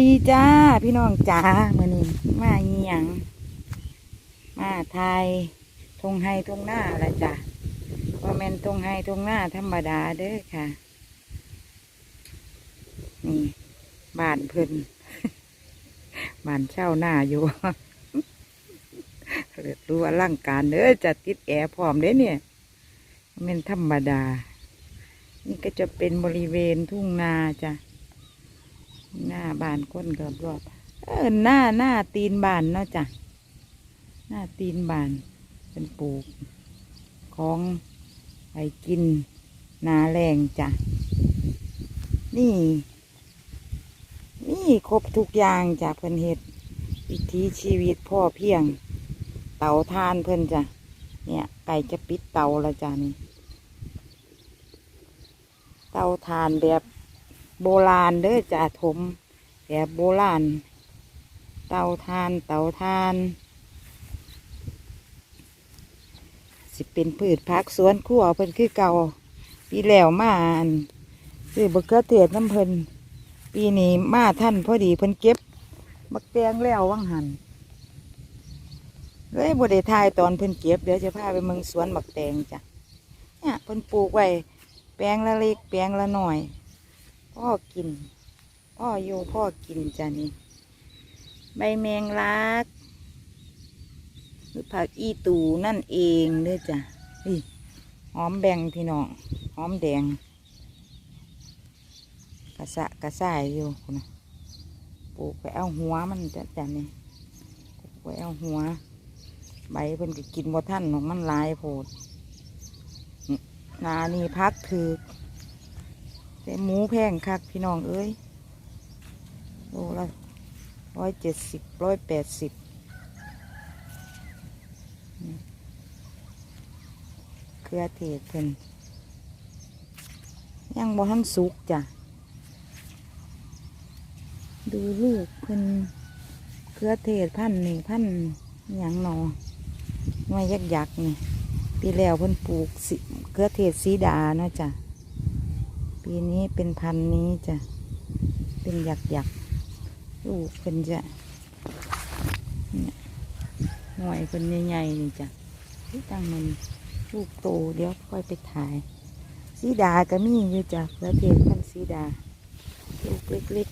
ดีจ้าพี่น้องจ๋ามื่อนี้มาเงียง มาไทยทงไฮทงหน้าละจ้ะว่าแมนทงไฮทงหน้าธรรมดาเด้อค่ะ นี่บ้านเพิ่นบ้านเช่าหน้าอยู่รู้ว่าร่างการเด้อจะติดแอร์พร้อมเด้เนี่ยแมันธรรมดา นี่ก็จะเป็นบริเวณทุ่งนาจ้ะ หน้าบานก้นกับรอบเออหน้าหน้าตีนบานเนาะจ้ะหน้าตีนบาน เป็นปลูก ของไปกินนาแรงจ้ะนี่ นี่ครบทุกอย่างจ้ะเพิ่นเฮ็ดวิถีชีวิตพ่อเพียง เตาทานเพิ่นจ้ะเนี่ยไก่จะปิดเตาแล้วจ้ะนี่เตาทานแบบ โบราณเด้อจ่าถมแบบโบราณ เตาทานเตาทาน สิเป็นพืชพักสวนครัวเพิ่นคือเก่าปีแล้วมาอันซื้อบะเขือเทศน้ำเพิ่นปีนี้มาท่านพอดีเพิ่นเก็บบักแตงแล้ววังหันเลยบ่ได้ทายตอนเพิ่นเก็บเดี๋ยวจะพาไปเมืองสวนบักแตงจ้ะเนี่ยเพิ่นปลูกไว้แปลงละเล็กแปลงละหน่อย พ่อกิน พ่ออยู่พ่อกินจ้ะนี่ ใบแมงลัก หรือผักอีตูนั่นเองเด้อจ้ะนี่หอมแบงพี่น้อง หอมแดง กระสะกระส่ายอยู่นะปลูกไปเอาหัวมันจ้ะจ้ะนี่ปลูกไปเอาหัว ใบเพิ่นก็กินบ่ท่านหรอกมันลายโพดนี่นานี่พักถือ แต่หมูแพงคักพี่น้องเอ้ยโลละร้อยเจ็ดสิบร้อยแปดสิบเครือเทศเพิ่นยังบ่ทันสุกจ้ะ ดูลูกเพิ่นเครือเทศพันนี่พันธุ์หยังหนอหน่ยักยักษ์นี่ปีแล้วเพิ่นปลูกสิเครือเทศสีดาเนาะจ้ะ ปีนี้เป็นพันนี้จะเป็นหยักหยักลูกเป็นจะหน่วยเป็นใหญ่ๆนี่จ้ะที่ตั้งมันลูกโตเดี๋ยวค่อยไปถ่าย สีดาก็มีอยู่จ้ะประเทศพันสีดาลูกเล็ก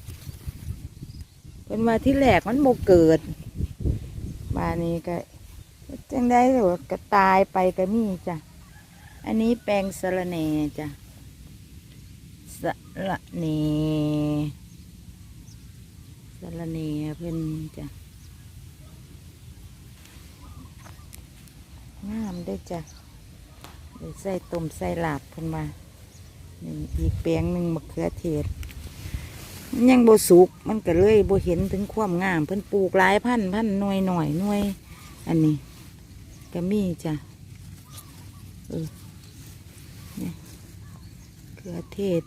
ๆเป็นว่าที่แรกมันโมเกิดบ้านนี้ก็จังได้หรือก็ตายไปก็มีจ้ะอันนี้แปลงสะระแหน่จ้ะ สะระเนสะระเนเพิ่อนจ้ะงามได้จ้ะเดี๋ยวใส่ต้มใส่หลาบเพิ่นมาหนึ่งอีกแปลงหนึ่งมะเขือเทศมันยังโบสุกมันก็เลยโบเห็นถึงความงาม เพิ่นปลูกหลายพันพันหน่วยหน่อยหน่วย อันนี้ก็มีจ้ะเออเนี่ยเขือเทศ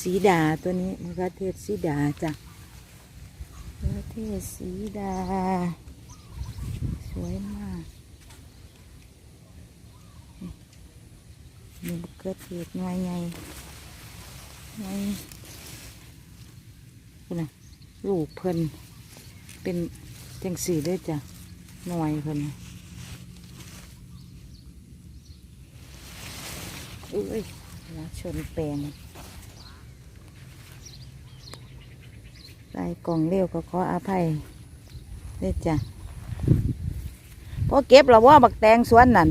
สีดาตัวนี้มะเขือเทศสีดาจ้ะมะเขือเทศสีดา สวยมากนี่มะเขือเทศหน่วยใหญ่หน่วยคุณน่ะลูกเพิ่นเป็นจังสีด้วยจ้ะหน่วยเพิ่นอุ้ยแล้วชนแปลง ใส่กล่องเร็วก็ขออภัยเด้จ้ะพอเก็บแล้วว่าบักแตงสวนนั่น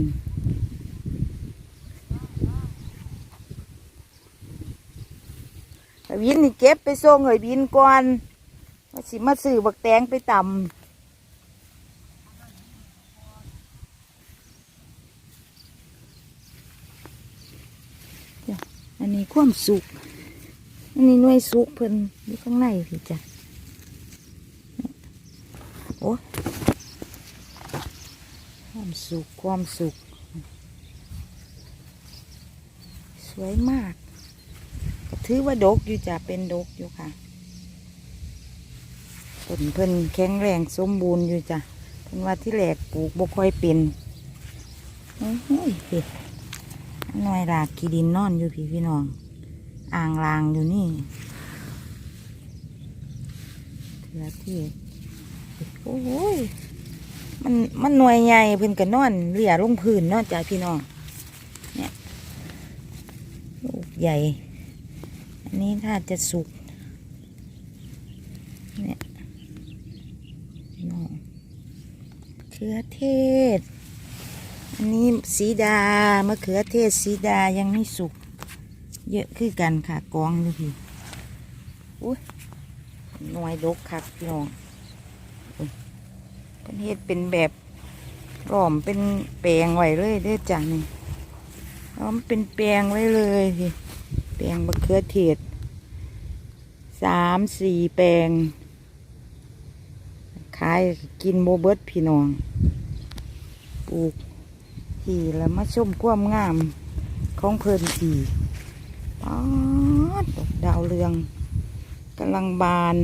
วินนี่เก็บไปส่งไอ้วินก่อนว่าสิมาซื้อบักแตงไปตำอันนี้ความสุก อันนี้น่วยสุกเพิ่นอยู่ข้างในสิจ้ะ โอ้ความสุกความสุกสวยมาก ก็ถือว่าดกอยู่จะเป็นดกอยู่ค่ะต้นเพิ่นแข็งแรงสมบูรณ์อยู่จ้ะเพิ่นว่าที่แหลกปลูกบ่ค่อยเป็นโอ้ยพี่หน่วยรากกีดินนอนอยู่พี่พี่น้อง อ่างลางอยู่นี่เขือเทศ โอ้ยมันมันหน่วยใหญ่เพิ่นก็นอนเลียลงพื้นนาะจ้ะพี่น้องเนี่ยลูกใหญ่ อันนี้ถ้าจะสุกเนี่ยน้องเขือเทศ อันนี้สีดามะเขือเทศสีดายังไม่สุก เยอะคือกันค่ะกองเลยพี่อุ้ยหน่วยดกคักพี่น้อง เป็นเฮ็ดเป็นแบบร่อมเป็นแปลงไว้เลยเด้อจ้ะนี่แล้วมันเป็นแปลงไว้เลยพี่แปลงมะเขือเทศสามสี่แปลงขายกินโมเบิดพี่น้องปลูกทีแล้วมาชมความงามของเพลินทีป๊าดดอกดาวเรืองกำลังบาน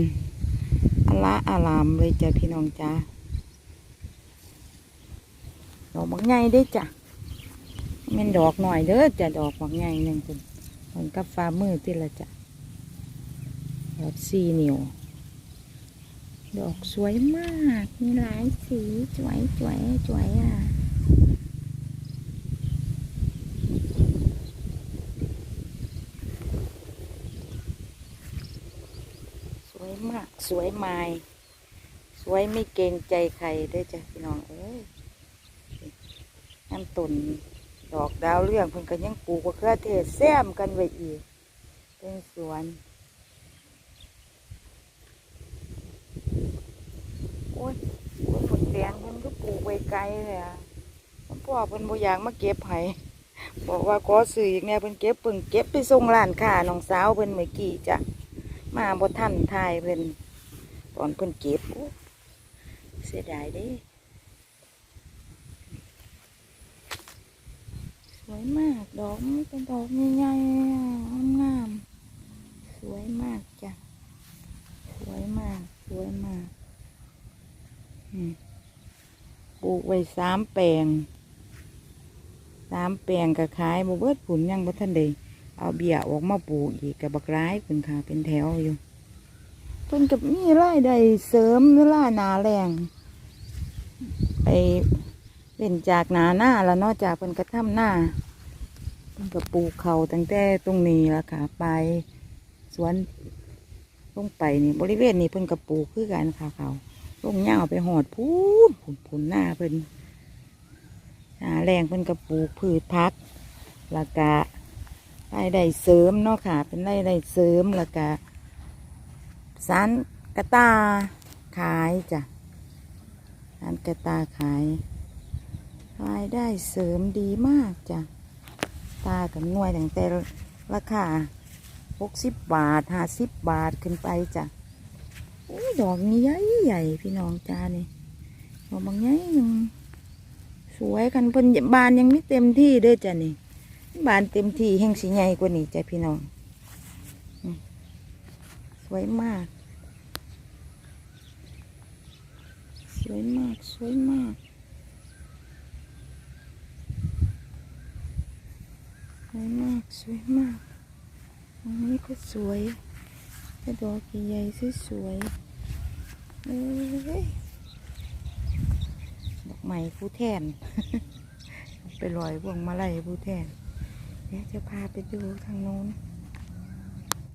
อละอารามเลยจ้ะพี่น้องจ้า ดอกบักใหญ่ได้จ้ะม่นดอกหน่อยเด้อจ้ะดอกบักใหญ่หนึ่งคุณมันกับฟ้ามือที่ละจ้ะดอกสีนิ้วดอกสวยมากมีหลายสีสวยสวยสวยอะสวยมากสวยไม้สวยไม่เกรงใจใครเด้จ้ะพี่น้องเอ้ย น้ำตุนดอกดาวเรื่องเพิ่นก็ยังปลูกมะเขือเทศแซมกันไว้อีก เป็นสวนโอ้ยคนฝนแดงเพิ่นก็ปลูกไว้ไกลเลยอะมันพ่อเพิ่นบ่อยากมาเก็บให้บอกว่าขอซื้ออีกแน่เพิ่นเก็บเพิ่งเก็บไปส่งร้านค้าน้องสาวเพิ่นเมื่อกี้จ้ะมาบ่ทันทายเพิ่นตอนเพิ่นเก็บเสียดายเด้ วยมาก ดอกเป็นดอกใหญ่ๆงามๆสวยมากจ้ะ สวยมาก สวยมากปลูกไว้สามแปลงสามแปลงก็ขายบเบิดผุนยังบ่ทันได้เอาเบี้ยออกมาปลูกอีกกับบักร้ายเป็นค่ะเป็นแถวอยู่เพิ่นกับมีรายได้เสริมเวลาหนาแรงไป เป็นจากหนาหน้าแล้วเนอกจากเพิ่นกระทำหน้าเพิ่นก็ปลูกเขาตั้งแต่ตรงนี้ละค่ะ ไปสวนลงไปนี่บริเวณนี้เพิ่นก็ปลูกคือกันค่ะเขาลงย่าไปหอดพูนผุนผุนหน้าเพิ่นหาแรงเพิ่นก็ปลูกพืชพักล้วก็รายได้เสริมเนาะค่ะ เป็นรายได้เสริมล้วก็สารกระตาขายจ้ะสารกระตาขาย รายได้เสริมดีมากจ้ะ ตากับหน่วยตั้งแต่ราคาหกสิบบาทห้าสิบบาทขึ้นไปจ้ะโอ้ดอกนี้ใหญ่ใหญ่พี่น้องจ้านี่ดอกบางใหญ่หนึ่งสวยกันเพิ่นบานยังไม่เต็มที่เด้อจ้ะนี่ บานเต็มที่แห่งสีใหญ่กว่านี้จ้ะพี่น้อง สวยมาก สวยมาก สวยมาก วยมากสวยมากตรงนี้ก็สวยแต่ดอกใหญ่สวยๆเอ้ยดอกใหม่ผู้แทน ไปลอยพวงมาลัยผู้แทนเดี๋ยวจะพาไปดูทางโน้น